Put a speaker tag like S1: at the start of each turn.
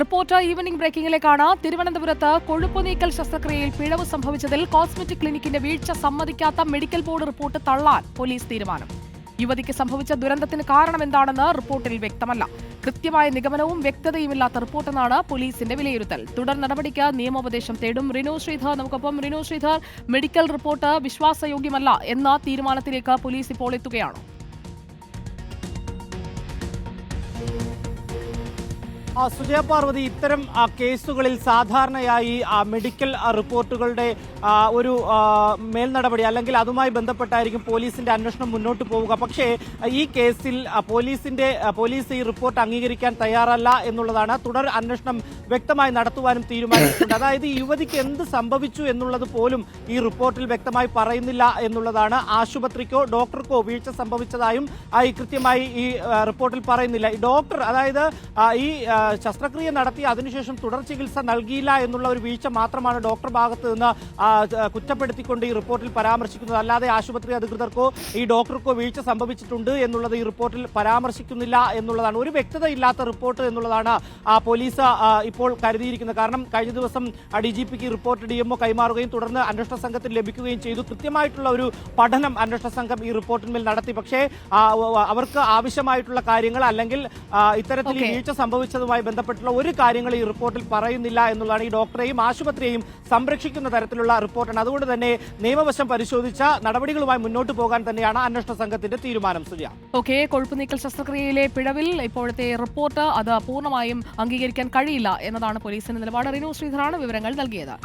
S1: Report evening ബ്രേക്കിംഗിലേക്കാണ്. തിരുവനന്തപുരത്ത് കൊഴുപ്പ് നീക്കൽ ശസ്ത്രക്രിയയിൽ പിഴവ് സംഭവിച്ചതിൽ കോസ്മെറ്റിക് ക്ലിനിക്കിന്റെ വീഴ്ച സമ്മതിക്കാത്ത മെഡിക്കൽ ബോർഡ് റിപ്പോർട്ട് തള്ളാൻ പോലീസ് തീരുമാനം. യുവതിക്ക് സംഭവിച്ച ദുരന്തത്തിന് കാരണം എന്താണെന്ന് റിപ്പോർട്ടിൽ വ്യക്തമല്ല. കൃത്യമായ നിഗമനവും വ്യക്തതയുമില്ലാത്ത റിപ്പോർട്ടെന്നാണ് പോലീസിന്റെ വിലയിരുത്തൽ. തുടർ നടപടിക്ക് നിയമോപദേശം തേടും റിനു ശ്രീധർ. നമുക്കൊപ്പം റിനു ശ്രീധർ മെഡിക്കൽ റിപ്പോർട്ട് വിശ്വാസയോഗ്യമല്ല എന്ന തീരുമാനത്തിലേക്ക് പോലീസ് ഇപ്പോൾ എത്തുകയാണോ.
S2: സുജയ പാർവതി ഇത്തരം കേസുകളിൽ സാധാരണയായി മെഡിക്കൽ റിപ്പോർട്ടുകളുടെ ഒരു മേൽനടപടി അല്ലെങ്കിൽ അതുമായി ബന്ധപ്പെട്ടായിരിക്കും പോലീസിന്റെ അന്വേഷണം മുന്നോട്ട് പോവുക. പക്ഷേ ഈ കേസിൽ പോലീസിന്റെ പോലീസ് ഈ റിപ്പോർട്ട് അംഗീകരിക്കാൻ തയ്യാറല്ല എന്നുള്ളതാണ് തുടർ അന്വേഷണം വ്യക്തമായി നടത്തുവാനും തീരുമാനിച്ചിട്ടുണ്ട്. അതായത് യുവതിക്ക് എന്ത് സംഭവിച്ചു എന്നുള്ളത് പോലും ഈ റിപ്പോർട്ടിൽ വ്യക്തമായി പറയുന്നില്ല എന്നുള്ളതാണ് ആശുപത്രിക്കോ ഡോക്ടർക്കോ വീഴ്ച സംഭവിച്ചതായും കൃത്യമായി ഈ റിപ്പോർട്ടിൽ പറയുന്നില്ല. ഡോക്ടർ അതായത് ഈ ശസ്ത്രക്രിയ നടത്തി അതിനുശേഷം തുടർ ചികിത്സ നൽകിയില്ല എന്നുള്ള ഒരു വീഴ്ച മാത്രമാണ് ഡോക്ടർ ഭാഗത്ത് നിന്ന് കുറ്റപ്പെടുത്തിക്കൊണ്ട് ഈ റിപ്പോർട്ടിൽ പരാമർശിക്കുന്നത്. അല്ലാതെ ആശുപത്രി അധികൃതർക്കോ ഈ ഡോക്ടർക്കോ വീഴ്ച സംഭവിച്ചിട്ടുണ്ട് എന്നുള്ളത് ഈ റിപ്പോർട്ടിൽ പരാമർശിക്കുന്നില്ല എന്നുള്ളതാണ്. ഒരു വ്യക്തതയില്ലാത്ത റിപ്പോർട്ട് എന്നുള്ളതാണ് പോലീസ് ഇപ്പോൾ കരുതിയിരിക്കുന്നത്. കാരണം കഴിഞ്ഞ ദിവസം ഡി ജി പിക്ക് റിപ്പോർട്ട് ഡി എംഒ കൈമാറുകയും തുടർന്ന് അന്വേഷണ സംഘത്തിന് ലഭിക്കുകയും ചെയ്തു. കൃത്യമായിട്ടുള്ള ഒരു പഠനം അന്വേഷണ സംഘം ഈ റിപ്പോർട്ടിന്മേൽ നടത്തി. പക്ഷേ അവർക്ക് ആവശ്യമായിട്ടുള്ള കാര്യങ്ങൾ അല്ലെങ്കിൽ ഇത്തരത്തിൽ വീഴ്ച സംഭവിച്ചതുമായി ബന്ധപ്പെട്ടുള്ള ഒരു കാര്യങ്ങൾ ഈ റിപ്പോർട്ടിൽ പറയുന്നില്ല എന്നുള്ളതാണ് ഈ ഡോക്ടറെയും ആശുപത്രിയെയും സംരക്ഷിക്കുന്ന തരത്തിലുള്ള റിപ്പോർട്ടാണ്. അതുകൊണ്ട് തന്നെ നിയമവശം പരിശോധിച്ച നടപടികളുമായി മുന്നോട്ട് പോകാൻ തന്നെയാണ് അന്വേഷണ സംഘത്തിന്റെ തീരുമാനം. സുജ
S1: ഓക്കെ കൊഴുപ്പ് നീക്കൽ ശസ്ത്രക്രിയയിലെ പിഴവിൽ ഇപ്പോഴത്തെ റിപ്പോർട്ട് അത് പൂർണമായും അംഗീകരിക്കാൻ കഴിയില്ല എന്നതാണ് പോലീസിന്റെ നിലപാട്. റിനു ശ്രീധറാണ് വിവരങ്ങൾ നൽകിയത്.